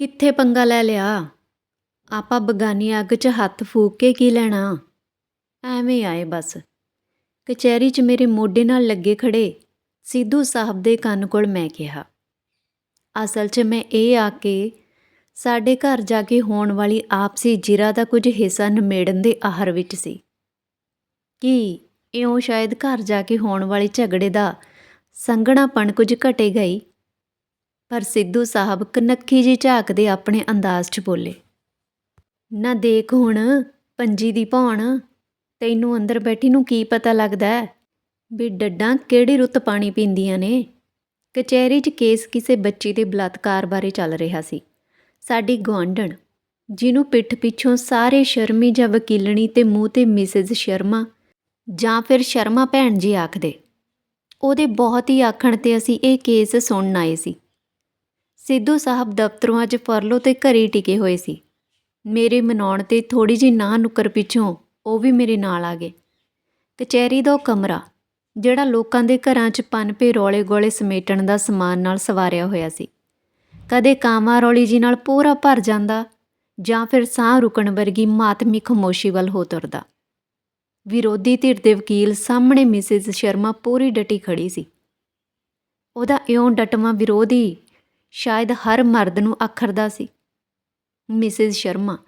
ਕਿੱਥੇ ਪੰਗਾ ਲੈ ਲਿਆ? ਆਪਾਂ ਬਗਾਨੀ ਅੱਗ 'ਚ ਹੱਥ ਫੂਕ ਕੇ ਕੀ ਲੈਣਾ? ਐਵੇਂ ਆਏ ਬਸ। ਕਚਹਿਰੀ 'ਚ ਮੇਰੇ ਮੋਢੇ ਨਾਲ ਲੱਗੇ ਖੜੇ ਸਿੱਧੂ ਸਾਹਿਬ ਦੇ ਕੰਨ ਕੋਲ ਮੈਂ ਕਿਹਾ, ਅਸਲ 'ਚ ਮੈਂ ਇਹ ਆ ਕੇ ਸਾਡੇ ਘਰ ਜਾ ਕੇ ਹੋਣ ਵਾਲੀ ਆਪਸੀ ਜਿਰਾ ਦਾ ਕੁਝ ਹਿੱਸਾ ਨਿਮੇੜਨ ਦੇ ਆਹਰ ਵਿੱਚ ਸੀ। ਕੀ ਇਉਂ ਸ਼ਾਇਦ ਘਰ ਜਾ ਕੇ ਹੋਣ ਵਾਲੇ ਝਗੜੇ ਦਾ ਸੰਘਣਾਪਣ ਕੁਝ ਘਟੇ ਗਈ? ਪਰ ਸਿੱਧੂ ਸਾਹਿਬ ਕਨੱਖੀ ਜੀ ਝਾਕਦੇ ਆਪਣੇ ਅੰਦਾਜ਼ 'ਚ ਬੋਲੇ, ਨਾ ਦੇਖ ਹੁਣ, ਪੰਜੀ ਦੀ ਭੌਣ, ਤੈਨੂੰ ਅੰਦਰ ਬੈਠੀ ਨੂੰ ਕੀ ਪਤਾ ਲੱਗਦਾ ਹੈ ਵੀ ਡੱਡਾਂ ਕਿਹੜੀ ਰੁੱਤ ਪਾਣੀ ਪੀਂਦੀਆਂ ਨੇ? ਕਚਹਿਰੀ 'ਚ ਕੇਸ ਕਿਸੇ ਬੱਚੀ ਦੇ ਬਲਾਤਕਾਰ ਬਾਰੇ ਚੱਲ ਰਿਹਾ ਸੀ। ਸਾਡੀ ਗੁਆਂਢਣ, ਜਿਹਨੂੰ ਪਿੱਠ ਪਿੱਛੋਂ ਸਾਰੇ ਸ਼ਰਮੀ ਜਾਂ ਵਕੀਲਣੀ ਤੇ ਮੂੰਹ ਤੇ ਮਿਸਿਸ ਸ਼ਰਮਾ ਜਾਂ ਫਿਰ ਸ਼ਰਮਾ ਭੈਣ ਜੀ ਆਖਦੇ, ਉਹਦੇ ਬਹੁਤ ਹੀ ਆਖਣ ਤੇ ਅਸੀਂ ਇਹ ਕੇਸ ਸੁਣਨ ਆਏ ਸੀ। ਸਿੱਧੂ ਸਾਹਿਬ ਦਫ਼ਤਰੋਂ ਅੱਜ ਫਰਲੋ ਤੇ ਘਰੇ ਟਿਕੇ ਹੋਏ ਸੀ। ਮੇਰੇ ਮਨਾਉਣ ਤੇ ਥੋੜੀ ਜਿਹੀ ਨਾ ਨੁੱਕਰ ਪਿੱਛੋਂ ਉਹ ਵੀ ਮੇਰੇ ਨਾਲ ਆ ਗਏ। ਕਚਹਿਰੀ ਦਾ ਉਹ ਕਮਰਾ, ਜਿਹੜਾ ਲੋਕਾਂ ਦੇ ਘਰਾਂ 'ਚ ਪਨਪੇ ਰੌਲੇ ਗੋਲੇ ਸਮੇਟਣ ਦਾ ਸਮਾਨ ਨਾਲ ਸਵਾਰਿਆ ਹੋਇਆ ਸੀ। ਕਦੇ ਕਾਮਾ ਰੌਲੀ ਜੀ ਨਾਲ ਪੂਰਾ ਭਰ ਜਾਂਦਾ ਜਾਂ ਫਿਰ ਸਾਹ ਰੁਕਣ ਵਰਗੀ ਮਾਤਮੀ ਖਮੋਸ਼ੀ ਵੱਲ ਹੋ ਤੁਰਦਾ। ਵਿਰੋਧੀ ਧਿਰ ਦੇ ਵਕੀਲ ਸਾਹਮਣੇ ਮਿਸਿਸ ਸ਼ਰਮਾ ਪੂਰੀ ਡਟੀ ਖੜੀ ਸੀ। ਉਹਦਾ ਇਉਂ ਡਟਵਾਂ ਵਿਰੋਧੀ ਸ਼ਾਇਦ ਹਰ ਮਰਦ ਨੂੰ ਆਖਰਦਾ ਸੀ। ਮਿਸਿਸ ਸ਼ਰਮਾ,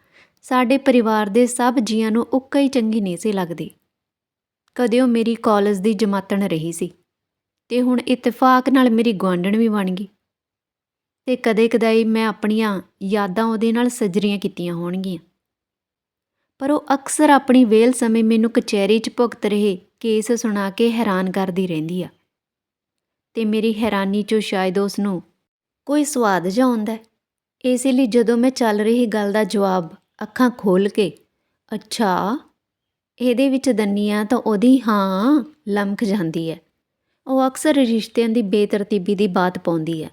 ਸਾਡੇ ਪਰਿਵਾਰ ਦੇ ਸਭ ਜੀਆਂ ਨੂੰ ਉੱਕਾ ਹੀ ਚੰਗੀ ਨਹੀਂ ਸੀ ਲੱਗਦੀ। ਕਦੇ ਉਹ ਮੇਰੀ ਕਾਲਜ ਦੀ ਜਮਾਤਣ ਰਹੀ ਸੀ ਤੇ ਹੁਣ ਇਤਫਾਕ ਨਾਲ ਮੇਰੀ ਗੁਆਂਢਣ ਵੀ ਬਣ ਗਈ। ਤੇ ਕਦੇ ਕਦਾਈ ਮੈਂ ਆਪਣੀਆਂ ਯਾਦਾਂ ਉਹਦੇ ਨਾਲ ਸਜਰੀਆਂ ਕੀਤੀਆਂ ਹੋਣਗੀਆਂ। ਪਰ ਉਹ ਅਕਸਰ ਆਪਣੀ ਵੇਲ ਸਮੇਂ ਮੈਨੂੰ ਕਚਹਿਰੀ 'ਚ ਭੁਗਤ ਰਹੇ ਕੇਸ ਸੁਣਾ ਕੇ ਹੈਰਾਨ ਕਰਦੀ ਰਹਿੰਦੀ ਆ। ਤੇ ਮੇਰੀ ਹੈਰਾਨੀ 'ਚੋਂ ਸ਼ਾਇਦ ਉਸ ਨੂੰ ਕੋਈ ਸਵਾਦ ਜਿਹਾ ਆਉਂਦਾ ਇਸ ਲਈ ਜਦੋਂ ਮੈਂ ਚੱਲ ਰਹੀ ਗੱਲ ਦਾ ਜਵਾਬ ਅੱਖਾਂ ਖੋਲ ਕੇ, ਅੱਛਾ, ਇਹਦੇ ਵਿੱਚ ਦੰਨੀਆਂ ਤਾਂ ਉਹਦੀ ਹਾਂ ਲਮਕ ਜਾਂਦੀ ਹੈ। ਉਹ ਅਕਸਰ ਰਿਸ਼ਤਿਆਂ ਦੀ ਬੇਤਰਤੀਬੀ ਦੀ ਬਾਤ ਪਾਉਂਦੀ ਹੈ।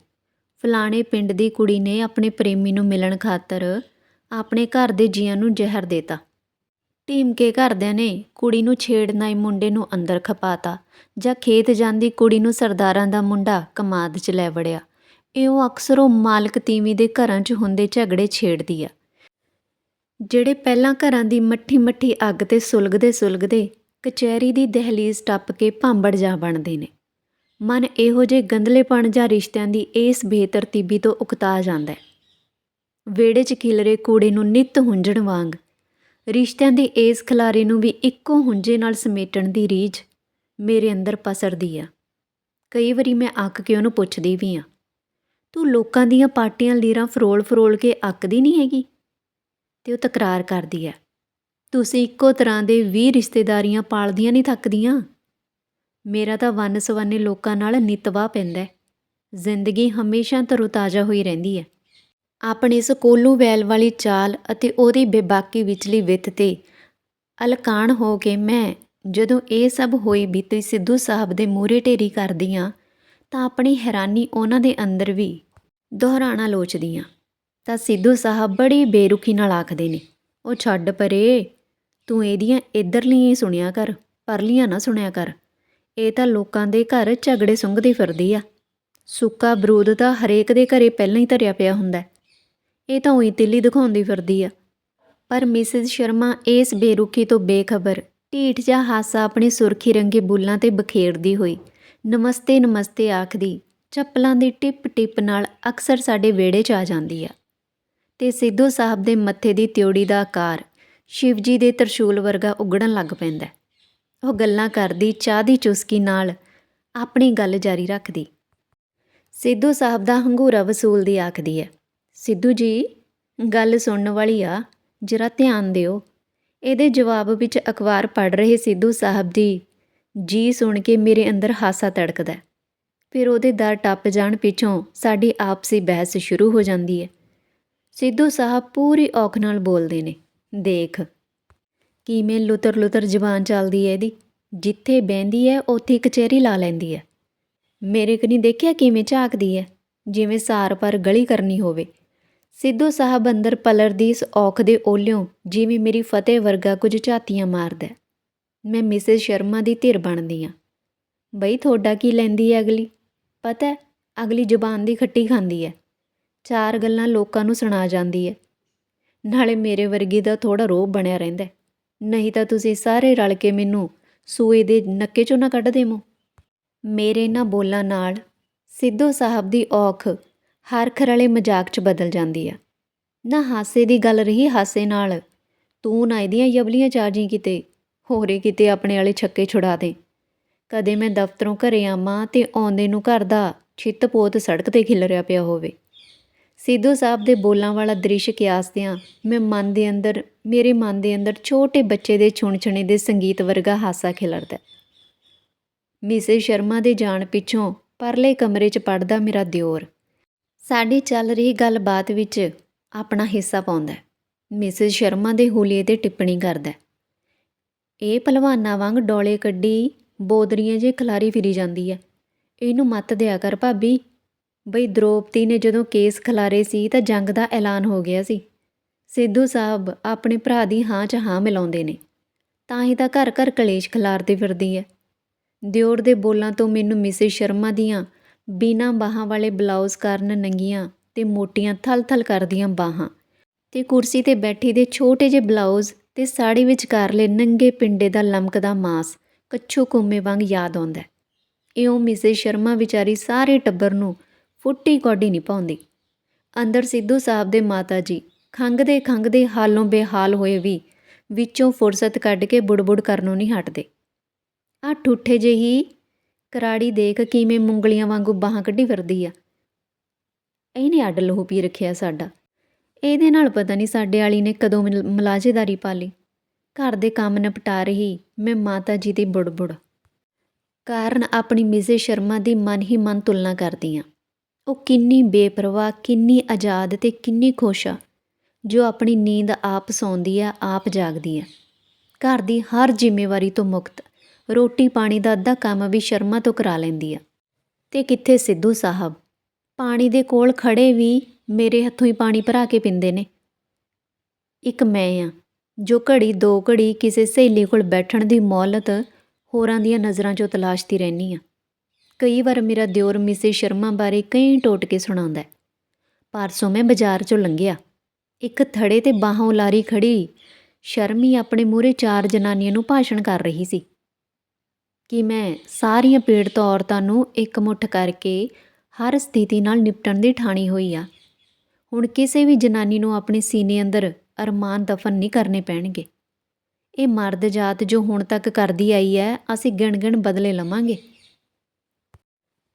ਫਲਾਣੇ ਪਿੰਡ ਦੀ ਕੁੜੀ ਨੇ ਆਪਣੇ ਪ੍ਰੇਮੀ ਨੂੰ ਮਿਲਣ ਖਾਤਰ ਆਪਣੇ ਘਰ ਦੇ ਜੀਆਂ ਨੂੰ ਜ਼ਹਿਰ ਦੇਤਾ। ਟੀਮਕੇ ਘਰਦਿਆਂ ਨੇ ਕੁੜੀ ਨੂੰ ਛੇੜਨਾ ਹੀ ਮੁੰਡੇ ਨੂੰ ਅੰਦਰ ਖਪਾਤਾ ਜਾਂ ਖੇਤ ਜਾਂਦੀ ਕੁੜੀ ਨੂੰ ਸਰਦਾਰਾਂ ਦਾ ਮੁੰਡਾ ਕਮਾਦ 'ਚ ਲੈ ਵੜਿਆ। ਇਉਂ ਅਕਸਰ ਉਹ ਮਾਲਕ ਤੀਵੀਂ ਦੇ ਘਰਾਂ 'ਚ ਹੁੰਦੇ ਝਗੜੇ ਛੇੜਦੀ ਆ। ਜਿਹੜੇ ਪਹਿਲਾਂ ਘਰਾਂ ਦੀ ਮੱਠੀ ਮੱਠੀ ਅੱਗ ਤੇ ਸੁਲਗਦੇ ਸੁਲਗਦੇ ਕਚਹਿਰੀ ਦੀ ਦਹਲੀਜ਼ ਟੱਪ ਕੇ ਭਾਂਬੜ ਜਾ ਬਣਦੇ ਨੇ। ਮਨ ਇਹੋ ਜੇ ਗੰਦਲੇਪਣ ਜਾਂ ਰਿਸ਼ਤਿਆਂ ਦੀ ਇਸ ਬੇਤਰਤੀਬੀ ਤੋਂ ਉਕਤਾ ਜਾਂਦਾ ਹੈ। ਵਿਹੜੇ 'ਚ ਖਿਲਰੇ ਕੂੜੇ ਨੂੰ ਨਿੱਤ ਹੁੰਜਣ ਵਾਂਗ, ਰਿਸ਼ਤਿਆਂ ਦੇ ਇਸ ਖਲਾਰੇ ਨੂੰ ਵੀ ਇੱਕੋ ਹੁੰਜੇ ਨਾਲ ਸਮੇਟਣ ਦੀ ਰੀਝ ਮੇਰੇ ਅੰਦਰ ਪਸਰਦੀ ਆ। ਕਈ ਵਾਰੀ ਮੈਂ ਅੱਕ ਕੇ ਉਹਨੂੰ ਪੁੱਛਦੀ ਵੀ ਆ। ਤੂੰ ਲੋਕਾਂ ਦੀਆਂ ਪਾਟੀਆਂ ਲੀਰਾਂ ਫਰੋਲ ਫਰੋਲ ਕੇ ਅੱਕਦੀ ਨਹੀਂ ਹੈਗੀ? ਤੇ ਉਹ ਤਕਰਾਰ ਕਰਦੀ ਹੈ। ਤੁਸੀਂ ਇੱਕੋ ਤਰ੍ਹਾਂ ਦੇ 20 ਰਿਸ਼ਤੇਦਾਰੀਆਂ ਪਾਲਦੀਆਂ ਨਹੀਂ ਥੱਕਦੀਆਂ? ਮੇਰਾ ਤਾਂ ਵੰਨ ਸਵੰਨੇ ਲੋਕਾਂ ਨਾਲ ਨਿਤਵਾ ਪੈਂਦਾ ਜ਼ਿੰਦਗੀ ਹਮੇਸ਼ਾ ਤਰੋਤਾਜ਼ਾ ਹੋਈ ਰਹਿੰਦੀ ਹੈ। ਆਪਣੇ ਇਸ ਕੋਲੂ ਵੈਲ ਵਾਲੀ ਚਾਲ ਅਤੇ ਉਹਦੀ ਬੇਬਾਕੀ ਵਿਚਲੀ ਵਿੱਤ ਤੇ ਅਲਕਾਣ ਹੋ ਕੇ ਮੈਂ ਜਦੋਂ ਇਹ ਸਭ ਹੋਈ ਬੀਤੀ ਸਿੱਧੂ ਸਾਹਿਬ ਦੇ ਮੂਹਰੇ ਢੇਰੀ ਕਰਦੀ ਹਾਂ ਤਾਂ ਆਪਣੀ ਹੈਰਾਨੀ ਉਹਨਾਂ ਦੇ ਅੰਦਰ ਵੀ ਦੁਹਰਾਣਾ ਲੋਚਦੀ ਹਾਂ ਤਾਂ ਸਿੱਧੂ ਸਾਹਿਬ ਬੜੀ ਬੇਰੁਖੀ ਨਾਲ ਆਖਦੇ ਨੇ, ਉਹ ਛੱਡ ਪਰੇ, ਤੂੰ ਇਹਦੀਆਂ ਇਧਰਲੀਆਂ ਸੁਣਿਆ ਕਰ, ਪਰਲੀਆਂ ਨਾ ਸੁਣਿਆ ਕਰ। ਇਹ ਤਾਂ ਲੋਕਾਂ ਦੇ ਘਰ ਝਗੜੇ ਸੁੰਘਦੀ ਫਿਰਦੀ ਆ। ਸੁੱਕਾ ਬਰੂਦ ਤਾਂ ਹਰੇਕ ਦੇ ਘਰੇ ਪਹਿਲਾਂ ਹੀ ਧਰਿਆ ਪਿਆ ਹੁੰਦਾ। ਇਹ ਤਾਂ ਉਹੀ ਤਿੱਲੀ ਦਿਖਾਉਂਦੀ ਫਿਰਦੀ ਆ। ਪਰ ਮਿਸਿਸ ਸ਼ਰਮਾ ਇਸ ਬੇਰੁਖੀ ਤੋਂ ਬੇਖਬਰ, ਢੀਠ ਜਾਂ ਹਾਸਾ ਆਪਣੀ ਸੁਰਖੀ ਰੰਗੇ ਬੁੱਲਾਂ ਤੇ ਬਖੇਰਦੀ ਹੋਈ ਨਮਸਤੇ ਨਮਸਤੇ ਆਖਦੀ, ਚੱਪਲਾਂ ਦੀ ਟਿਪ ਟਿਪ ਨਾਲ ਅਕਸਰ ਸਾਡੇ ਵਿਹੜੇ 'ਚ ਆ ਜਾਂਦੀ ਆ। ਤੇ ਸਿੱਧੂ ਸਾਹਿਬ ਦੇ ਮੱਥੇ ਦੀ ਤਿਉੜੀ ਦਾ ਆਕਾਰ ਸ਼ਿਵ ਜੀ ਦੇ ਤਰਸ਼ੂਲ ਵਰਗਾ ਉਗੜਨ ਲੱਗ ਪੈਂਦਾ ਉਹ ਗੱਲਾਂ ਕਰਦੀ, ਚਾਹ ਦੀ ਚੁਸਕੀ ਨਾਲ ਆਪਣੀ ਗੱਲ ਜਾਰੀ ਰੱਖਦੀ। ਸਿੱਧੂ ਸਾਹਿਬ ਦਾ ਹੰਗੂਰਾ ਵਸੂਲਦੀ ਆਖਦੀ ਹੈ, ਸਿੱਧੂ ਜੀ, ਗੱਲ ਸੁਣਨ ਵਾਲੀ ਆ, ਜਰਾ ਧਿਆਨ ਦਿਓ। ਇਹਦੇ ਜਵਾਬ ਵਿੱਚ ਅਖਬਾਰ ਪੜ੍ਹ ਰਹੇ ਸਿੱਧੂ ਸਾਹਿਬ ਦੀ ਜੀ ਸੁਣ ਕੇ ਮੇਰੇ ਅੰਦਰ ਹਾਸਾ ਤੜਕਦਾ ਫਿਰ ਉਹਦੇ ਦਰ ਟੱਪ ਜਾਣ ਪਿੱਛੋਂ ਸਾਡੀ ਆਪਸੀ ਬਹਿਸ ਸ਼ੁਰੂ ਹੋ ਜਾਂਦੀ ਹੈ। ਸਿੱਧੂ ਸਾਹਿਬ ਪੂਰੀ ਔਖ ਨਾਲ ਬੋਲਦੇ ਨੇ, ਦੇਖ, ਕਿਵੇਂ ਲੁਤਰ ਲੁਤਰ ਜ਼ਬਾਨ ਚੱਲਦੀ ਹੈ ਇਹਦੀ। ਜਿੱਥੇ ਬਹਿੰਦੀ ਹੈ, ਉੱਥੇ ਕਚਹਿਰੀ ਲਾ ਲੈਂਦੀ ਹੈ। ਮੇਰੇ ਕਨੀ ਦੇਖਿਆ ਕਿਵੇਂ ਝਾਕਦੀ ਹੈ, ਜਿਵੇਂ ਸਾਰ ਪਰ ਗਲੀ ਕਰਨੀ ਹੋਵੇ। ਸਿੱਧੂ ਸਾਹਿਬ ਅੰਦਰ ਪਲਰ ਦੀ ਇਸ ਔਖ ਦੇ ਓਲਿਓਂ ਜਿਵੇਂ ਮੇਰੀ ਫਤਿਹ ਵਰਗਾ ਕੁਝ ਝਾਤੀਆਂ ਮਾਰਦਾ ਮੈਂ ਮਿਸਿਸ ਸ਼ਰਮਾ ਦੀ ਧਿਰ ਬਣਦੀ ਆ। ਬਈ, ਤੁਹਾਡਾ ਕੀ ਲੈਂਦੀ ਹੈ ਅਗਲੀ? ਪਤਾ ਅਗਲੀ ਜ਼ੁਬਾਨ ਦੀ ਖੱਟੀ ਖਾਂਦੀ ਹੈ ਚਾਰ ਗੱਲਾਂ ਲੋਕਾਂ ਨੂੰ ਸੁਣਾ ਜਾਂਦੀ ਹੈ ਨਾਲੇ ਮੇਰੇ ਵਰਗੀ ਦਾ ਥੋੜਾ ਰੋਬ ਬਣਿਆ ਰਹਿੰਦਾ ਨਹੀਂ ਤਾਂ ਤੁਸੀਂ ਸਾਰੇ ਰਲ ਕੇ ਮੈਨੂੰ ਸੂਏ ਦੇ ਨੱਕੇ ਚੋਂ ਨਾ ਕੱਢ ਦੇਵੋ। ਮੇਰੇ ਇਹਨਾਂ ਬੋਲਾਂ ਨਾਲ ਸਿੱਧੂ ਸਾਹਿਬ ਦੀ ਔਖ ਹਰਖ ਰਲੇ ਮਜ਼ਾਕ 'ਚ ਬਦਲ ਜਾਂਦੀ ਆ ਨਾ ਹਾਸੇ ਦੀ ਗੱਲ ਰਹੀ ਹਾਸੇ ਨਾਲ। ਤੂੰ ਨਾ ਇਹਦੀਆਂ ਯਬਲੀਆਂ ਚਾਰਜੀ ਕਿਤੇ। ਹੋਰੇ ਕਿਤੇ ਆਪਣੇ ਵਾਲੇ ਛੱਕੇ ਛੁਡਾ ਦੇ। ਕਦੇ ਮੈਂ ਦਫ਼ਤਰੋਂ ਘਰੇ ਆਵਾਂ ਤੇ ਆਉਂਦੇ ਨੂੰ ਘਰ ਦਾ ਛਿੱਤ ਪੋਤ ਸੜਕ ਤੇ ਖਿਲਰਿਆ ਪਿਆ ਹੋਵੇ। ਸਿੱਧੂ ਸਾਹਿਬ ਦੇ ਬੋਲਾਂ ਵਾਲਾ ਦ੍ਰਿਸ਼ ਕਿਆਸਦਿਆਂ ਮੈਂ ਮਨ ਦੇ ਅੰਦਰ, ਮੇਰੇ ਮਨ ਦੇ ਅੰਦਰ ਛੋਟੇ ਬੱਚੇ ਦੇ ਛੁਣਛੁਣੇ ਦੇ ਸੰਗੀਤ ਵਰਗਾ ਹਾਸਾ ਖਿਲਰਦਾ ਮਿਸਿਸ ਸ਼ਰਮਾ ਦੇ ਜਾਣ ਪਿੱਛੋਂ ਪਰਲੇ ਕਮਰੇ 'ਚ ਪੜਦਾ ਮੇਰਾ ਦਿਓਰ। ਸਾਡੀ ਚੱਲ ਰਹੀ ਗੱਲਬਾਤ ਵਿੱਚ ਆਪਣਾ ਹਿੱਸਾ ਪਾਉਂਦਾ ਹੈ। ਮਿਸਿਸ ਸ਼ਰਮਾ ਦੇ ਹੁਲੀਏ ਤੇ ਟਿੱਪਣੀ ਕਰਦਾ ਇਹ ਭਲਵਾਨਾਂ ਵਾਂਗ ਡੋਲੇ ਕੱਢੀ, ਬੋਦਰੀਆਂ ਜੇ ਖਲਾਰੀ ਫਿਰੀ ਜਾਂਦੀ ਹੈ ਇਹਨੂੰ ਮੱਤ ਦਿਆ ਕਰ ਭਾਬੀ, ਬਈ ਦ੍ਰੋਪਦੀ ਨੇ ਜਦੋਂ ਕੇਸ ਖਿਲਾਰੇ ਸੀ ਤਾਂ ਜੰਗ ਦਾ ਐਲਾਨ ਹੋ ਗਿਆ ਸੀ। ਸਿੱਧੂ ਸਾਹਿਬ ਆਪਣੇ ਭਰਾ ਦੀ ਹਾਂ 'ਚ ਹਾਂ ਮਿਲਾਉਂਦੇ ਨੇ। ਤਾਂ ਹੀ ਤਾਂ ਘਰ ਘਰ ਕਲੇਸ਼ ਖਿਲਾਰਦੀ ਫਿਰਦੀ ਹੈ ਦਿਓਰ ਦੇ ਬੋਲਾਂ ਤੋਂ ਮੈਨੂੰ ਮਿਸਿਸ ਸ਼ਰਮਾ ਦੀਆਂ ਬਿਨਾਂ ਬਾਹਾਂ ਵਾਲੇ ਬਲਾਊਜ਼ ਕਾਰਨ ਨੰਗੀਆਂ ਤੇ ਮੋਟੀਆਂ ਥਲ-ਥਲ ਕਰਦੀਆਂ ਬਾਹਾਂ ਤੇ ਕੁਰਸੀ ਤੇ ਬੈਠੀ ਦੇ ਛੋਟੇ ਜਿਹੇ ਬਲਾਊਜ਼ ਤੇ ਸਾੜੀ ਵਿਚਕਾਰਲੇ ਨੰਗੇ ਪਿੰਡੇ ਦਾ ਲਮਕਦਾ ਮਾਸ ਕੱਛੂ ਕੋਮੇ ਵਾਂਗ ਯਾਦ ਆਉਂਦਾ ਇਉਂ ਮਿਸੇ ਸ਼ਰਮਾ ਵਿਚਾਰੀ ਸਾਰੇ ਟੱਬਰ ਨੂੰ ਫੁੱਟੀ ਕੌਡੀ ਨਹੀਂ ਪਾਉਂਦੀ। ਅੰਦਰ ਸਿੱਧੂ ਸਾਹਿਬ ਦੇ ਮਾਤਾ ਜੀ ਖੰਘਦੇ ਖੰਘਦੇ ਹਾਲੋਂ ਬੇਹਾਲ ਹੋਏ ਵੀ ਵਿੱਚੋਂ ਫੁਰਸਤ ਕੱਢ ਕੇ ਬੁੜਬੁੜ ਕਰਨੋਂ ਨਹੀਂ ਹਟਦੇ। ਆ ਠੁੱਠੇ ਜਿਹੀ ਕਰਾੜੀ ਦੇਖ ਕਿਵੇਂ ਮੁੰਗਲੀਆਂ ਵਾਂਗੂ ਬਾਹਾਂ ਕੱਢੀ ਫਿਰਦੀ ਆ। ਇਹਨੇ ਅੱਡ ਲਹੂ ਪੀ ਰੱਖਿਆ ਸਾਡਾ। ਇਹਦੇ ਨਾਲ ਪਤਾ ਨਹੀਂ ਸਾਡੇ ਵਾਲੀ ਨੇ ਕਦੋਂ ਮਿਲ- ਪਾ ਲਈ। ਘਰ ਦੇ ਕੰਮ ਨਿਪਟਾ ਰਹੀ, ਮੈਂ ਮਾਤਾ ਜੀ ਦੀ ਬੁੜਬੁੜ। ਕਾਰਨ ਆਪਣੀ ਮਿਸਿਸ ਸ਼ਰਮਾ ਦੀ ਮਨ ਹੀ ਮਨ ਤੁਲਨਾ ਕਰਦੀ ਆ। ਉਹ ਕਿੰਨੀ ਬੇਪਰਵਾਹ, ਕਿੰਨੀ ਆਜ਼ਾਦ ਤੇ ਕਿੰਨੀ ਖੁਸ਼ ਆ, ਜੋ ਆਪਣੀ ਨੀਂਦ ਆਪ ਸੌਂਦੀ ਆ, ਆਪ ਜਾਗਦੀ ਆ। ਘਰ ਦੀ ਹਰ ਜ਼ਿੰਮੇਵਾਰੀ ਤੋਂ ਮੁਕਤ, ਰੋਟੀ ਪਾਣੀ ਦਾ ਅੱਧਾ ਕੰਮ ਵੀ ਸ਼ਰਮਾ ਤੋਂ ਕਰਾ ਲੈਂਦੀ ਆ। ਤੇ ਕਿੱਥੇ ਸਿੱਧੂ ਸਾਹਿਬ? ਪਾਣੀ ਦੇ ਕੋਲ ਖੜੇ ਵੀ ਮੇਰੇ ਹੱਥੋਂ ਹੀ ਪਾਣੀ ਭਰਾ ਕੇ ਪੀਂਦੇ ਨੇ। ਇੱਕ ਮੈਂ ਆ, ਜੋ ਘੜੀ ਦੋ ਘੜੀ ਕਿਸੇ ਸਹੇਲੀ ਕੋਲ ਬੈਠਣ ਦੀ ਮੌਲਤ ਹੋਰਾਂ ਦੀਆਂ ਨਜ਼ਰਾਂ 'ਚੋਂ ਤਲਾਸ਼ਦੀ ਰਹਿੰਦੀ ਆ। ਕਈ ਵਾਰ ਮੇਰਾ ਦਿਓਰ ਮਿਸੇ ਸ਼ਰਮਾ ਬਾਰੇ ਕਈ ਟੋਟ ਕੇ ਸੁਣਾਉਂਦਾ ਪਰਸੋਂ ਮੈਂ ਬਾਜ਼ਾਰ 'ਚੋਂ ਲੰਘਿਆ। ਇੱਕ ਥੜੇ ਤੇ ਬਾਹਾਂ ਉਲਾਰੀ ਖੜੀ ਸ਼ਰਮੀ ਆਪਣੇ ਮੂਹਰੇ ਚਾਰ ਜਨਾਨੀਆਂ ਨੂੰ ਭਾਸ਼ਣ ਕਰ ਰਹੀ ਸੀ। ਕਿ ਮੈਂ ਸਾਰੀਆਂ ਪੀੜਤ ਔਰਤਾਂ ਨੂੰ ਇੱਕ ਮੁੱਠ ਕਰਕੇ ਹਰ ਸਥਿਤੀ ਨਾਲ ਨਿਪਟਣ ਦੀ ਠਾਣੀ ਹੋਈ ਆ। ਹੁਣ ਕਿਸੇ ਵੀ ਜਨਾਨੀ ਨੂੰ ਆਪਣੇ ਸੀਨੇ ਅੰਦਰ ਅਰਮਾਨ ਦਫਨ ਨਹੀਂ ਕਰਨੇ ਪੈਣਗੇ। ਇਹ ਮਰਦ ਜਾਤ ਜੋ ਹੁਣ ਤੱਕ ਕਰਦੀ ਆਈ ਹੈ, ਅਸੀਂ ਗਿਣ-ਗਿਣ ਬਦਲੇ ਲਵਾਂਗੇ।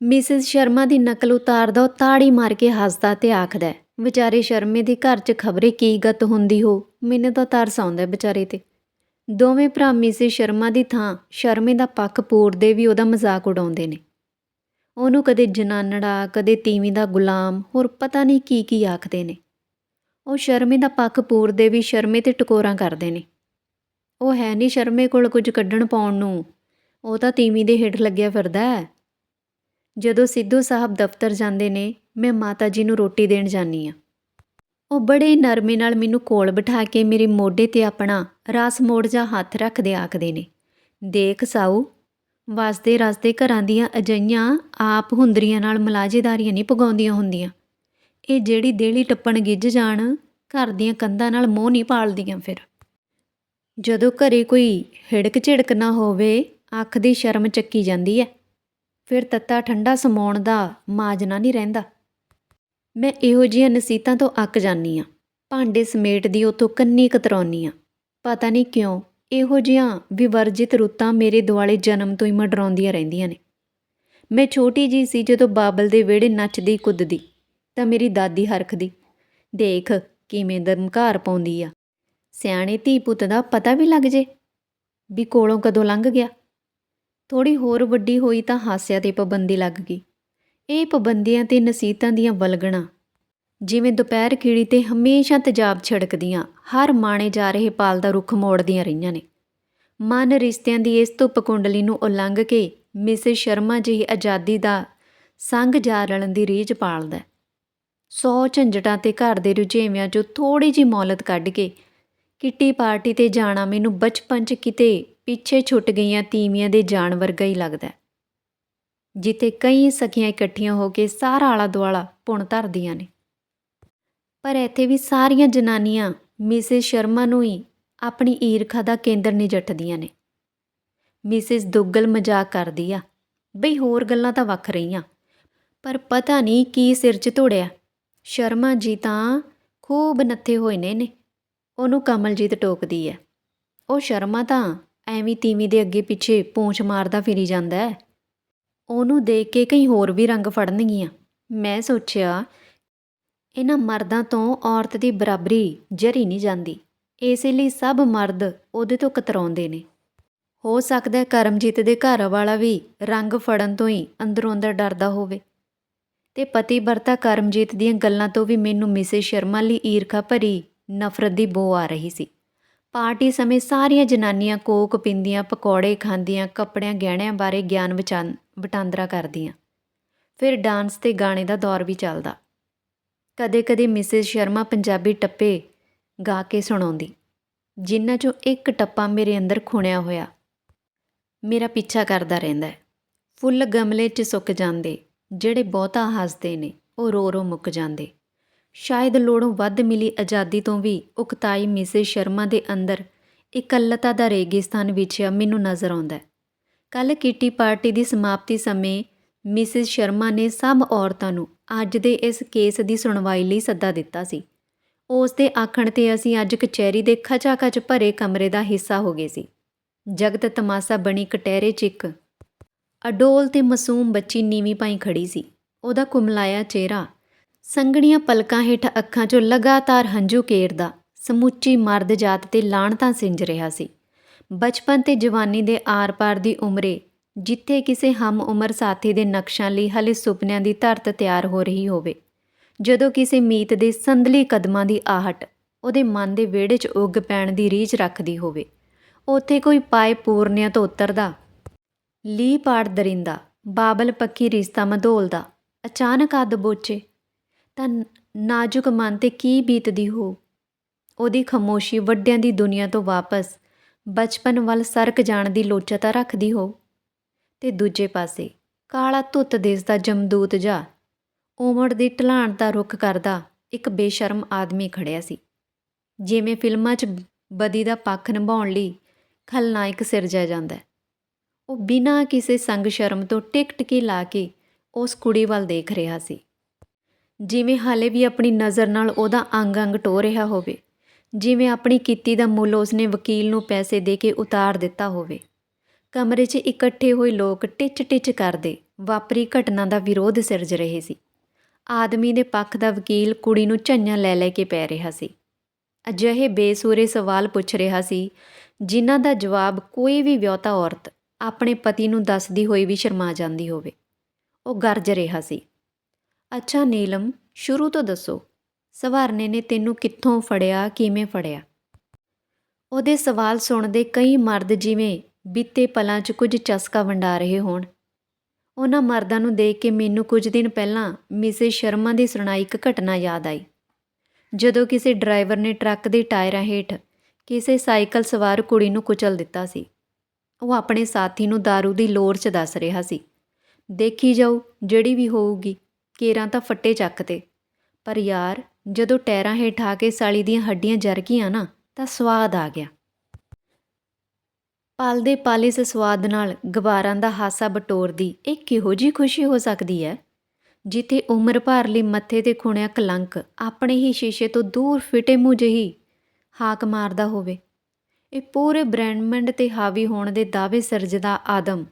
ਮਿਸਿਸ ਸ਼ਰਮਾ ਦੀ ਨਕਲ ਉਤਾਰਦਾ ਉਹ ਤਾੜੀ ਮਾਰ ਕੇ ਹੱਸਦਾ ਤੇ ਆਖਦਾ ਵਿਚਾਰੇ ਸ਼ਰਮੇ ਦੀ ਘਰ 'ਚ ਖਬਰੇ ਕੀ ਗਤ ਹੁੰਦੀ ਹੋ? ਮੈਨੂੰ ਤਾਂ ਤਰਸ ਆਉਂਦਾ ਵਿਚਾਰੇ ਤੇ। ਦੋਵੇਂ ਭਰਾ ਮਿਸਿਸ ਸ਼ਰਮਾ ਦੀ ਥਾਂ ਸ਼ਰਮੇ ਦਾ ਪੱਖ ਪੂਰਦੇ ਵੀ ਉਹਦਾ ਮਜ਼ਾਕ ਉਡਾਉਂਦੇ ਨੇ। ਉਹਨੂੰ ਕਦੇ ਜਨਾਨੜਾ, ਕਦੇ ਤੀਵੀਂ ਦਾ ਗੁਲਾਮ, ਹੋਰ ਪਤਾ ਨਹੀਂ ਕੀ ਕੀ ਆਖਦੇ ਨੇ। ਉਹ ਸ਼ਰਮੇ ਦਾ ਪੱਖ ਪੂਰਦੇ ਵੀ ਸ਼ਰਮੇ ਤੇ ਟਕੋਰਾਂ ਕਰਦੇ ਨੇ। ਉਹ ਹੈ ਨਹੀਂ ਸ਼ਰਮੇ ਕੋਲ ਕੁਝ ਕੱਢਣ ਪਾਉਣ ਨੂੰ। ਉਹ ਤਾਂ ਤੀਵੀਂ ਦੇ ਹੇਠ ਲੱਗਿਆ ਫਿਰਦਾ ਹੈ। ਜਦੋਂ ਸਿੱਧੂ ਸਾਹਿਬ ਦਫ਼ਤਰ ਜਾਂਦੇ ਨੇ, ਮੈਂ ਮਾਤਾ ਜੀ ਨੂੰ ਰੋਟੀ ਦੇਣ ਜਾਂਦੀ ਆ ਉਹ ਬੜੇ ਨਰਮੇ ਨਾਲ ਮੈਨੂੰ ਕੋਲ ਬਿਠਾ ਕੇ ਮੇਰੇ ਮੋਢੇ ਤੇ ਆਪਣਾ ਰਾਸ ਮੋੜ ਜਾ ਹੱਥ ਰੱਖਦੇ ਆਖਦੇ ਨੇ। ਦੇਖ ਸਾਊ ਵਸਦੇ ਰਸਦੇ ਘਰਾਂ ਦੀਆਂ ਅਜਈਆਂ ਆਪ ਹੁੰਦਰੀਆਂ ਨਾਲ ਮਲਾਜੇਦਾਰੀਆਂ ਨਹੀਂ ਪਗਾਉਂਦੀਆਂ ਹੁੰਦੀਆਂ। ਇਹ ਜਿਹੜੀ ਦੇਲੀ ਟੱਪਣ ਗਿੱਜ ਜਾਣ, ਘਰ ਦੀਆਂ ਕੰਧਾਂ ਨਾਲ ਮੋਹ ਨਹੀਂ ਪਾਲਦੀਆਂ ਫਿਰ। ਜਦੋਂ ਘਰੇ ਕੋਈ ਹਿੜਕ ਝਿੜਕ ਨਾ ਹੋਵੇ, ਅੱਖ ਦੀ ਸ਼ਰਮ ਚੱਕੀ ਜਾਂਦੀ ਹੈ ਫਿਰ ਤੱਤਾ ਠੰਡਾ ਸਮਾਉਣ ਦਾ ਮਾਜਨਾ ਨਹੀਂ ਰਹਿੰਦਾ। ਮੈਂ ਇਹੋ ਜਿਹੀਆਂ ਨਸੀਤਾਂ ਤੋਂ ਅੱਕ ਜਾਨੀ ਆ। ਭਾਂਡੇ ਸਮੇਟਦੀ ਉਤੋਂ ਕੰਨੀ ਕਤਰਾਉਣੀ ਆ। ਪਤਾ ਨਹੀਂ ਕਿਉਂ ਇਹੋ ਜਿਹੀਆਂ ਵਿਵਰਜਿਤ ਰੁੱਤਾਂ ਮੇਰੇ ਦੁਆਲੇ ਜਨਮ ਤੋਂ ਹੀ ਮਡਰਾਉਂਦੀਆਂ ਰਹਿੰਦੀਆਂ ਨੇ। ਮੈਂ ਛੋਟੀ ਜੀ ਸੀ ਜਦੋਂ ਬਾਬਲ ਦੇ ਵਿਹੜੇ ਨੱਚਦੀ, ਕੁੱਦਦੀ, ਤਾਂ ਮੇਰੀ ਦਾਦੀ ਹਰਖਦੀ, ਦੇਖ ਕਿਵੇਂ ਦਮਕਾਰ ਪਾਉਂਦੀ ਆ। ਸਿਆਣੇ ਧੀ ਪੁੱਤ ਦਾ ਪਤਾ ਵੀ ਲੱਗ ਜੇ ਵੀ ਕੋਲੋਂ ਕਦੋਂ ਲੰਘ ਗਿਆ। ਥੋੜੀ ਹੋਰ ਵੱਡੀ ਹੋਈ ਤਾਂ ਹਾਸਿਆ ਤੇ ਪਾਬੰਦੀ ਲੱਗ ਗਈ। ਇਹ ਪਾਬੰਦੀਆਂ ਤੇ ਨਸੀਤਾਂ ਦੀਆਂ ਵਲਗਣਾ ਜਿਵੇਂ ਦੁਪਹਿਰ ਖਿੜੀ ਤੇ ਹਮੇਸ਼ਾ ਤੇਜ਼ਾਬ ਛੜਕਦੀਆਂ, ਹਰ ਮਾਣੇ ਜਾ ਰਹੇ ਪਾਲ ਦਾ ਰੁੱਖ ਮੋੜਦੀਆਂ ਰਹੀਆਂ ਨੇ। ਮਨ ਰਿਸ਼ਤਿਆਂ ਦੀ ਇਸ ਧੁੱਪ ਕੁੰਡਲੀ ਨੂੰ ਉਲੰਘ ਕੇ ਮਿਸਿਸ ਸ਼ਰਮਾ ਜਿਹੀ ਆਜ਼ਾਦੀ ਦਾ ਸੰਗ ਜਾ ਰਲਣ ਦੀ ਰੀਝ ਪਾਲਦਾ ਸੌ ਝੰਜਟਾਂ ਤੇ ਘਰ ਦੇ ਰੁਝੇਵਿਆਂ 'ਚੋਂ ਥੋੜੀ ਜੀ ਮੌਲਤ ਕੱਢ ਕੇ ਕਿੱਟੀ ਪਾਰਟੀ ਤੇ ਜਾਣਾ ਮੈਨੂੰ ਬਚਪਨ 'ਚ ਕਿਤੇ ਪਿੱਛੇ ਛੁੱਟ ਗਈਆਂ ਤੀਵੀਆਂ ਦੇ ਜਾਣ ਵਰਗਾ ਹੀ ਲੱਗਦਾ ਜਿੱਥੇ ਕਈ ਸਖੀਆਂ ਇਕੱਠੀਆਂ ਹੋ ਕੇ ਸਾਰਾ ਆਲਾ ਦੁਆਲਾ ਪੁਣ ਧਰਦੀਆਂ ਨੇ। ਪਰ ਇੱਥੇ ਵੀ ਸਾਰੀਆਂ ਜਨਾਨੀਆਂ ਮਿਸਿਸ ਸ਼ਰਮਾ ਨੂੰ ਹੀ ਆਪਣੀ ਈਰਖਾ ਦਾ ਕੇਂਦਰ ਨਜਿੱਠਦੀਆਂ ਨੇ। ਮਿਸਿਸ ਦੁੱਗਲ ਮਜ਼ਾਕ ਕਰਦੀ ਆ, ਬਈ ਹੋਰ ਗੱਲਾਂ ਤਾਂ ਵੱਖ ਰਹੀਆਂ, ਪਰ ਪਤਾ ਨਹੀਂ ਕੀ ਸਿਰ 'ਚ ਧੋੜਿਆ। ਸ਼ਰਮਾ ਜੀ ਤਾਂ ਖੂਬ ਨੱਥੇ ਹੋਏ ਨੇ ਨੇ ਉਹਨੂੰ ਕਮਲਜੀਤ ਟੋਕਦੀ ਹੈ ਉਹ ਸ਼ਰਮਾ ਤਾਂ ਐਵੇਂ ਤੀਵੀਂ ਦੇ ਅੱਗੇ ਪਿੱਛੇ ਪੂੰਛ ਮਾਰਦਾ ਫਿਰੀ ਜਾਂਦਾ ਹੈ ਉਹਨੂੰ ਦੇਖ ਕੇ ਕਈ ਹੋਰ ਵੀ ਰੰਗ ਫੜਨਗੀਆਂ। ਮੈਂ ਸੋਚਿਆ ਇਹਨਾਂ ਮਰਦਾਂ ਤੋਂ ਔਰਤ ਦੀ ਬਰਾਬਰੀ ਜਰੀ ਨਹੀਂ ਜਾਂਦੀ। ਇਸੇ ਲਈ ਸਭ ਮਰਦ ਉਹਦੇ ਤੋਂ ਕਤਰਾਉਂਦੇ ਨੇ। ਹੋ ਸਕਦਾ ਹੈ ਕਰਮਜੀਤ ਦੇ ਘਰ ਵਾਲਾ ਵੀ ਰੰਗ ਫੜਨ ਤੋਂ ਹੀ ਅੰਦਰੋਂ ਅੰਦਰ ਡਰਦਾ ਹੋਵੇ। ਤੇ ਪਤੀ ਵਰਤਾ ਕਰਮਜੀਤ ਦੀਆਂ ਗੱਲਾਂ ਤੋਂ ਵੀ ਮੈਨੂੰ ਮਿਸੇ ਸ਼ਰਮਾ ਲਈ ਈਰਖਾ ਭਰੀ ਨਫ਼ਰਤ ਦੀ ਬੋ ਆ ਰਹੀ ਸੀ। ਪਾਰਟੀ ਸਮੇਂ ਸਾਰੀਆਂ ਜਨਾਨੀਆਂ ਕੋਕ ਪੀਂਦੀਆਂ, ਪਕੌੜੇ ਖਾਂਦੀਆਂ, ਕੱਪੜਿਆਂ ਗਹਿਣਿਆਂ ਬਾਰੇ ਗਿਆਨ ਵਿਚਾਂ ਵਟਾਂਦਰਾ ਕਰਦੀਆਂ। ਫਿਰ ਡਾਂਸ ਤੇ ਗਾਣੇ ਦਾ ਦੌਰ ਵੀ ਚੱਲਦਾ। ਕਦੇ-ਕਦੇ ਮਿਸਿਸ ਸ਼ਰਮਾ ਪੰਜਾਬੀ ਟੱਪੇ ਗਾ ਕੇ ਸੁਣਾਉਂਦੀ ਜਿਨ੍ਹਾਂ ਚੋਂ ਇੱਕ ਟੱਪਾ ਮੇਰੇ ਅੰਦਰ ਖੁਣਿਆ ਹੋਇਆ। ਮੇਰਾ ਪਿੱਛਾ ਕਰਦਾ ਰਹਿੰਦਾ ਹੈ। ਫੁੱਲ ਗਮਲੇ 'ਚ ਸੁੱਕ ਜਾਂਦੇ, ਜਿਹੜੇ ਬਹੁਤਾ ਹੱਸਦੇ ਨੇ, ਉਹ ਰੋ ਰੋ ਮੁੱਕ ਜਾਂਦੇ। ਸ਼ਾਇਦ ਲੋੜੋਂ ਵੱਧ ਮਿਲੀ ਆਜ਼ਾਦੀ ਤੋਂ ਵੀ ਉਕਤਾਈ ਮਿਸਿਸ ਸ਼ਰਮਾ ਦੇ ਅੰਦਰ ਇਕੱਲਤਾ ਦਾ ਰੇਗਿਸਤਾਨ ਵਿਛਿਆ ਮੈਨੂੰ ਨਜ਼ਰ ਆਉਂਦਾ ਹੈ। ਕੱਲ ਕਿਟੀ ਪਾਰਟੀ ਦੀ ਸਮਾਪਤੀ ਸਮੇਂ ਮਿਸਿਸ ਸ਼ਰਮਾ ਨੇ ਸਭ ਔਰਤਾਂ ਨੂੰ ਅੱਜ ਦੇ ਇਸ ਕੇਸ ਦੀ ਸੁਣਵਾਈ ਲਈ ਸੱਦਾ ਦਿੱਤਾ ਸੀ। ਉਸ ਦੇ ਆਖਣ ਤੇ ਅਸੀਂ ਅੱਜ ਕਚਹਿਰੀ ਦੇ ਖਚਾਖਚ ਭਰੇ ਕਮਰੇ ਦਾ ਹਿੱਸਾ ਹੋ ਗਏ ਸੀ। ਜਗਤ ਤਮਾਸਾ ਬਣੀ ਕਟਹਿਰੇ 'ਚ ਇੱਕ ਅਡੋਲ ਤੇ ਮਾਸੂਮ ਬੱਚੀ ਨੀਵੀਂ ਪਾਈ ਖੜੀ ਸੀ। ਉਹਦਾ ਕੁਮਲਾਇਆ ਚਿਹਰਾ ਸੰਗਣੀਆਂ ਪਲਕਾਂ ਹੇਠ ਅੱਖਾਂ 'ਚੋਂ ਲਗਾਤਾਰ ਹੰਝੂ ਕੇਰਦਾ ਸਮੁੱਚੀ ਮਰਦ ਜਾਤ ਤੇ ਲਾਣਤਾਂ ਸਿੰਜ ਰਿਹਾ ਸੀ। ਬਚਪਨ ਤੇ ਜਵਾਨੀ ਦੇ ਆਰ-ਪਾਰ ਦੀ ਉਮਰੇ ਜਿੱਥੇ ਕਿਸੇ ਹਮ ਉਮਰ ਸਾਥੀ ਦੇ ਨਕਸ਼ਾਂ ਲਈ ਹਲੇ ਸੁਪਨਿਆਂ ਦੀ ਧਰਤ ਤਿਆਰ ਹੋ ਰਹੀ ਹੋਵੇ। ਜਦੋਂ ਕਿਸੇ ਮੀਤ ਦੇ ਸੰਦਲੀ ਕਦਮਾਂ ਦੀ ਆਹਟ ਉਹਦੇ ਮਨ ਦੇ ਵਿਹੜੇ 'ਚ ਉੱਗ ਪੈਣ ਦੀ ਰੀਝ ਰੱਖਦੀ ਹੋਵੇ, ਉੱਥੇ ਕੋਈ ਪਾਏ ਪੂਰਨਿਆਂ ਤੋਂ ਉਤਰਦਾ। ਲੀ ਪਾੜ ਦਰਿੰਦਾ, ਬਾਬਲ ਪੱਕੀ ਰਿਸ਼ਤਾ ਮਧੋਲਦਾ, ਅਚਾਨਕ ਅੱਧ ਬੋਚੇ, ਤਾਂ ਨਾਜ਼ੁਕ ਮਨ ਤੇ ਕੀ ਬੀਤਦੀ ਹੋ? ਉਹਦੀ ਖਮੋਸ਼ੀ ਵੱਡਿਆਂ ਦੀ ਦੁਨੀਆ ਤੋਂ ਵਾਪਸ ਬਚਪਨ ਵੱਲ ਸਰਕ ਜਾਣ ਦੀ ਲੋਚਤਾ ਰੱਖਦੀ ਹੋ? ਤੇ ਦੂਜੇ ਪਾਸੇ ਕਾਲਾ ਧੁੱਤ ਦੇਸਦਾ ਜਮਦੂਤ ਜਾ ਉਮੜ ਦੀ ਢਲਾਣ ਦਾ ਰੁੱਖ ਕਰਦਾ ਇੱਕ ਬੇਸ਼ਰਮ ਆਦਮੀ ਖੜਿਆ ਸੀ। ਜਿਵੇਂ ਫਿਲਮਾਂ 'ਚ ਬਦੀ ਦਾ ਪੱਖ ਨਿਭਾਉਣ ਲਈ ਖਲਨਾਇਕ ਸਿਰਜਿਆ ਜਾਂਦਾ। ਉਹ ਬਿਨਾਂ ਕਿਸੇ ਸੰਗ ਸ਼ਰਮ ਤੋਂ ਟਿਕ ਟਿਕੀ ਲਾ ਕੇ ਉਸ ਕੁੜੀ ਵੱਲ ਦੇਖ ਰਿਹਾ ਸੀ। ਜਿਵੇਂ ਹਾਲੇ ਵੀ ਆਪਣੀ ਨਜ਼ਰ ਨਾਲ ਉਹਦਾ ਅੰਗ ਅੰਗ ਟੋ ਰਿਹਾ ਹੋਵੇ। ਜਿਵੇਂ ਆਪਣੀ ਕੀਤੀ ਦਾ ਮੁੱਲ ਉਸਨੇ ਵਕੀਲ ਨੂੰ ਪੈਸੇ ਦੇ ਕੇ ਉਤਾਰ ਦਿੱਤਾ ਹੋਵੇ। ਕਮਰੇ 'ਚ ਇਕੱਠੇ ਹੋਏ ਲੋਕ ਟਿਚ ਟਿਚ ਕਰਦੇ ਵਾਪਰੀ ਘਟਨਾ ਦਾ ਵਿਰੋਧ ਸਿਰਜ ਰਹੇ ਸੀ। ਆਦਮੀ ਦੇ ਪੱਖ ਦਾ ਵਕੀਲ ਕੁੜੀ ਨੂੰ ਝੰਜਾ ਲੈ ਲੈ ਕੇ ਪੈ ਰਿਹਾ ਸੀ। ਅਜਿਹੇ ਬੇਸੂਰੇ ਸਵਾਲ ਪੁੱਛ ਰਿਹਾ ਸੀ, ਜਿਨ੍ਹਾਂ ਦਾ ਜਵਾਬ ਕੋਈ ਵੀ ਵਿਆਹੁਤਾ ਔਰਤ ਆਪਣੇ ਪਤੀ ਨੂੰ ਦੱਸਦੀ ਹੋਈ ਵੀ ਸ਼ਰਮਾ ਜਾਂਦੀ ਹੋਵੇ। ਉਹ ਗਰਜ ਰਿਹਾ ਸੀ। ਅੱਛਾ ਨੀਲਮ, ਸ਼ੁਰੂ ਤੋਂ ਦੱਸੋ, ਸਵਾਰਨੇ ਨੇ ਤੈਨੂੰ ਕਿੱਥੋਂ ਫੜਿਆ, ਕਿਵੇਂ ਫੜਿਆ? ਉਹਦੇ ਸਵਾਲ ਸੁਣਦੇ ਕਈ ਮਰਦ ਜਿਵੇਂ ਬੀਤੇ ਪਲਾਂ 'ਚ ਕੁਝ ਚਸਕਾ ਵੰਡਾ ਰਹੇ ਹੋਣ। ਉਹਨਾਂ ਮਰਦਾਂ ਨੂੰ ਦੇਖ ਕੇ ਮੈਨੂੰ ਕੁਝ ਦਿਨ ਪਹਿਲਾਂ ਮਿਸੇ ਸ਼ਰਮਾ ਦੀ ਸੁਣਾਈ ਇੱਕ ਘਟਨਾ ਯਾਦ ਆਈ। ਜਦੋਂ ਕਿਸੇ ਡਰਾਈਵਰ ਨੇ ਟਰੱਕ ਦੇ ਟਾਇਰਾਂ ਹੇਠ ਕਿਸੇ ਸਾਈਕਲ ਸਵਾਰ ਕੁੜੀ ਨੂੰ ਕੁਚਲ ਦਿੱਤਾ ਸੀ। ਉਹ ਆਪਣੇ ਸਾਥੀ ਨੂੰ दारू ਦੀ ਲੋੜ 'ਚ ਦੱਸ ਰਿਹਾ ਸੀ। ਦੇਖੀ ਜਾਊ, ਜਿਹੜੀ ਵੀ ਹੋਊਗੀ, ਕੇਰਾਂ ਤਾਂ ਫੱਟੇ ਚੱਕ ਤੇ। ਪਰ ਯਾਰ, ਜਦੋਂ ਟਾਇਰਾਂ ਹੇਠ ਆ ਕੇ ਸਾਲੀ ਦੀਆਂ ਹੱਡੀਆਂ ਜਰ ਗਈਆਂ ਨਾ, ਤਾਂ ਸਵਾਦ ਆ ਗਿਆ। ਪਲ ਦੇ ਪਲ ਇਸ ਸਵਾਦ ਨਾਲ ਗਵਾਰਾਂ ਦਾ ਹਾਸਾ ਬਟੋਰਦੀ ਇਹ ਕਿਹੋ ਜੀ ਖੁਸ਼ੀ ਹੋ ਸਕਦੀ ਹੈ? ਜਿੱਥੇ ਉਮਰ ਭਰ ਲਈ ਮੱਥੇ ਤੇ ਖੁਣਿਆ ਕਲੰਕ ਆਪਣੇ ਹੀ ਸ਼ੀਸ਼ੇ ਤੋਂ ਦੂਰ ਫਿਟੇ ਮੂੰਹ ਜਿਹੀ ਹਾਕ ਮਾਰਦਾ ਹੋਵੇ। ਇਹ ਪੂਰੇ ਬ੍ਰਹਿਮੰਡ ਤੇ ਹਾਵੀ ਹੋਣ ਦੇ ਦਾਅਵੇ ਸਰਜਦਾ ਆਦਮ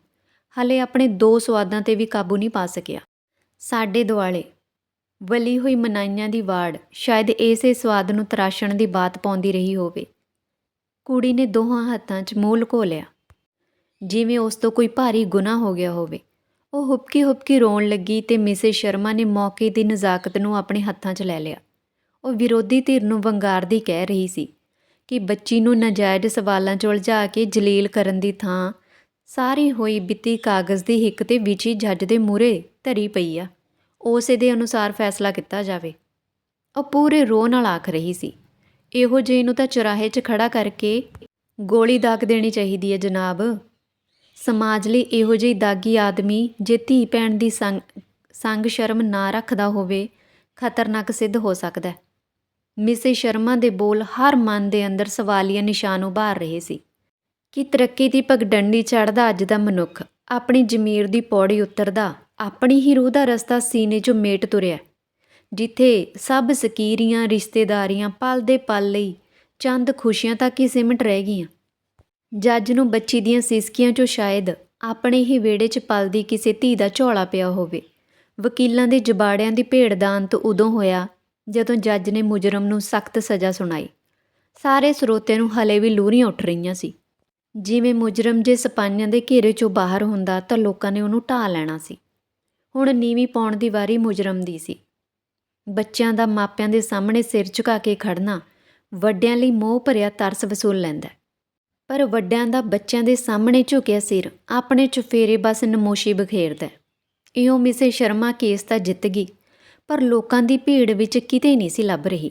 ਹਲੇ ਆਪਣੇ ਦੋ ਸਵਾਦਾਂ ਤੇ ਵੀ ਕਾਬੂ ਨਹੀਂ ਪਾ ਸਕਿਆ। ਸਾਡੇ ਦੁਆਲੇ ਵਲੀ ਹੋਈ ਮਨਾਈਆਂ ਦੀ ਵਾੜ ਸ਼ਾਇਦ ਇਸੇ ਸਵਾਦ ਨੂੰ ਤਰਾਸ਼ਣ ਦੀ ਬਾਤ ਪਾਉਂਦੀ ਰਹੀ ਹੋਵੇ। ਕੁੜੀ ਨੇ ਦੋਹਾਂ ਹੱਥਾਂ 'ਚ ਮੂੰਹ ਲੁਕੋ ਲਿਆ। ਜਿਵੇਂ ਉਸ ਤੋਂ ਕੋਈ ਭਾਰੀ ਗੁਨਾਹ ਹੋ ਗਿਆ ਹੋਵੇ। ਉਹ ਹੁਪਕੀ ਹੁਪਕੀ ਰੋਣ ਲੱਗੀ ਤੇ ਮਿਸੇ ਸ਼ਰਮਾ ਨੇ ਮੌਕੇ ਦੀ ਨਜ਼ਾਕਤ ਨੂੰ ਆਪਣੇ ਹੱਥਾਂ 'ਚ ਲੈ ਲਿਆ। ਉਹ ਵਿਰੋਧੀ ਧਿਰ ਨੂੰ ਵੰਗਾਰਦੀ ਕਹਿ ਰਹੀ ਸੀ ਕਿ ਬੱਚੀ ਨੂੰ ਨਾਜਾਇਜ਼ ਸਵਾਲਾਂ 'ਚ ਉਲਝਾ ਕੇ ਜਲੀਲ ਕਰਨ ਦੀ ਥਾਂ ਸਾਰੀ ਹੋਈ ਬਿੱਤੀ ਕਾਗਜ਼ ਦੀ ਹਿੱਕ ਤੇ ਵਿਚੀ ਜੱਜ ਦੇ ਮੂਰੇ ਧਰੀ ਪਈ ਆ। ਉਸੇ ਦੇ ਅਨੁਸਾਰ ਫੈਸਲਾ ਕੀਤਾ ਜਾਵੇ। ਉਹ ਪੂਰੇ ਰੋਹ ਨਾਲ ਆਖ ਰਹੀ ਸੀ। ਇਹੋ ਜਿਹੇ ਨੂੰ ਤਾਂ ਚੁਰਾਹੇ 'ਚ ਖੜਾ ਕਰਕੇ ਗੋਲੀ ਦਾਗ ਦੇਣੀ ਚਾਹੀਦੀ ਹੈ ਜਨਾਬ। ਸਮਾਜ ਲਈ ਇਹੋ ਜਿਹੀ ਦਾਗੀ ਆਦਮੀ ਜੇ ਧੀ ਭੈਣ ਦੀ ਸੰਗ ਸੰਗ ਸ਼ਰਮ ਨਾ ਰੱਖਦਾ ਹੋਵੇ, ਖਤਰਨਾਕ ਸਿੱਧ ਹੋ ਸਕਦਾ ਹੈ। ਮਿਸੇ ਸ਼ਰਮਾ ਦੇ ਬੋਲ ਹਰ ਮਨ ਦੇ ਅੰਦਰ ਸਵਾਲੀਆ ਨਿਸ਼ਾਨ ਉਭਾਰ ਰਹੇ ਸੀ। ਕਿ ਤਰੱਕੀ ਦੀ ਪਗਡੰਡੀ ਚੜ੍ਹਦਾ ਅੱਜ ਦਾ ਮਨੁੱਖ, ਆਪਣੀ ਜ਼ਮੀਰ ਦੀ ਪੌੜੀ ਉਤਰਦਾ, ਆਪਣੀ ਹੀ ਰੂਹ ਦਾ ਰਸਤਾ ਸੀਨੇ 'ਚੋਂ ਮੇਟ ਤੁਰਿਆ। ਜਿੱਥੇ ਸਭ ਸਕੀਰੀਆਂ, ਰਿਸ਼ਤੇਦਾਰੀਆਂ ਪਲ ਦੇ ਪਲ ਲਈ ਚੰਦ ਖੁਸ਼ੀਆਂ ਤੱਕ ਹੀ ਸਿਮਟ ਰਹਿ ਗਈਆਂ। ਜੱਜ ਨੂੰ ਬੱਚੀ ਦੀਆਂ ਸਿਸਕੀਆਂ 'ਚੋਂ ਸ਼ਾਇਦ ਆਪਣੇ ਹੀ ਵਿਹੜੇ 'ਚ ਪਲਦੀ ਕਿਸੇ ਧੀ ਦਾ ਝੋਲਾ ਪਿਆ ਹੋਵੇ। ਵਕੀਲਾਂ ਦੇ ਜਬਾੜਿਆਂ ਦੀ ਭੇੜ ਦਾ ਅੰਤ ਉਦੋਂ ਹੋਇਆ ਜਦੋਂ ਜੱਜ ਨੇ ਮੁਜਰਮ ਨੂੰ ਸਖਤ ਸਜ਼ਾ ਸੁਣਾਈ। ਸਾਰੇ ਸਰੋਤੇ ਨੂੰ ਹਲੇ ਵੀ ਲੂਰੀਆਂ ਉੱਠ ਰਹੀਆਂ ਸੀ। ਜਿਵੇਂ ਮੁਜਰਮ ਜੇ ਸਪਾਈਆਂ ਦੇ ਘੇਰੇ 'ਚੋਂ ਬਾਹਰ ਹੁੰਦਾ ਤਾਂ ਲੋਕਾਂ ਨੇ ਉਹਨੂੰ ਢਾਹ ਲੈਣਾ ਸੀ। ਹੁਣ ਨੀਵੀਂ ਪਾਉਣ ਦੀ ਵਾਰੀ ਮੁਜਰਮ ਦੀ ਸੀ। ਬੱਚਿਆਂ ਦਾ ਮਾਪਿਆਂ ਦੇ ਸਾਹਮਣੇ ਸਿਰ ਝੁਕਾ ਕੇ ਖੜਨਾ ਵੱਡਿਆਂ ਲਈ ਮੋਹ ਭਰਿਆ ਤਰਸ ਵਸੂਲ ਲੈਂਦਾ ਪਰ ਵੱਡਿਆਂ ਦਾ ਬੱਚਿਆਂ ਦੇ ਸਾਹਮਣੇ ਝੁਕਿਆ ਸਿਰ ਆਪਣੇ ਚੁਫੇਰੇ ਬਸ ਨਮੋਸ਼ੀ ਬਖੇਰਦਾ ਇਉਂ ਮਿਸੇ ਸ਼ਰਮਾ ਕੇਸ ਤਾਂ ਜਿੱਤ ਗਈ, ਪਰ ਲੋਕਾਂ ਦੀ ਭੀੜ ਵਿੱਚ ਕਿਤੇ ਨਹੀਂ ਸੀ ਲੱਭ ਰਹੀ।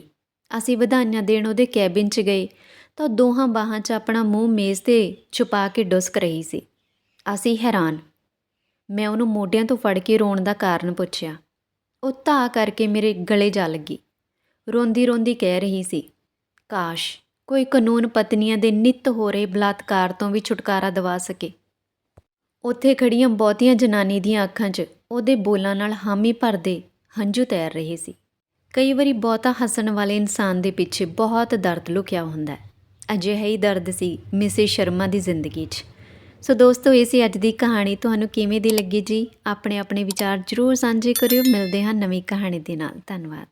ਅਸੀਂ ਵਧਾਈਆਂ ਦੇਣ ਉਹਦੇ ਕੈਬਿਨ 'ਚ ਗਏ ਤਾਂ ਉਹ ਦੋਹਾਂ ਬਾਹਾਂ 'ਚ ਆਪਣਾ ਮੂੰਹ ਮੇਜ਼ ਤੇ ਛੁਪਾ ਕੇ ਡੁਸਕ ਰਹੀ ਸੀ। ਅਸੀਂ ਹੈਰਾਨ। ਮੈਂ ਉਹਨੂੰ ਮੋਢਿਆਂ ਤੋਂ ਫੜ ਕੇ ਰੋਣ ਦਾ ਕਾਰਨ ਪੁੱਛਿਆ। ਉਹ ਧਾ ਕਰਕੇ ਮੇਰੇ ਗਲੇ ਜਾ ਲੱਗੀ। ਰੋਂਦੀ ਰੋਂਦੀ ਕਹਿ ਰਹੀ ਸੀ, ਕਾਸ਼ ਕੋਈ ਕਾਨੂੰਨ ਪਤਨੀਆਂ ਦੇ ਨਿੱਤ ਹੋ ਰਹੇ ਬਲਾਤਕਾਰ ਤੋਂ ਵੀ ਛੁਟਕਾਰਾ ਦਿਵਾ ਸਕੇ। ਉੱਥੇ ਖੜੀਆਂ ਬਹੁਤੀਆਂ ਜਨਾਨੀ ਦੀਆਂ ਅੱਖਾਂ 'ਚ ਉਹਦੇ ਬੋਲਾਂ ਨਾਲ ਹਾਮੀ ਭਰਦੇ ਹੰਝੂ ਤੈਰ ਰਹੇ ਸੀ। ਕਈ ਵਾਰੀ ਬਹੁਤਾ ਹੱਸਣ ਵਾਲੇ ਇਨਸਾਨ ਦੇ ਪਿੱਛੇ ਬਹੁਤ ਦਰਦ ਲੁਕਿਆ ਹੁੰਦਾ ਹੈ। ਅਜਿਹਾ ਹੀ ਦਰਦ ਸੀ ਮਿਸੇ ਸ਼ਰਮਾ ਦੀ ਜ਼ਿੰਦਗੀ 'ਚ। ਸੋ ਦੋਸਤੋ, ਇਹ ਸੀ ਅੱਜ ਦੀ ਕਹਾਣੀ। ਤੁਹਾਨੂੰ ਕਿਵੇਂ ਦੀ ਲੱਗੀ ਜੀ? ਆਪਣੇ ਆਪਣੇ ਵਿਚਾਰ ਜ਼ਰੂਰ ਸਾਂਝੇ ਕਰਿਓ। ਮਿਲਦੇ ਹਾਂ ਨਵੀਂ ਕਹਾਣੀ ਦੇ ਨਾਲ। ਧੰਨਵਾਦ।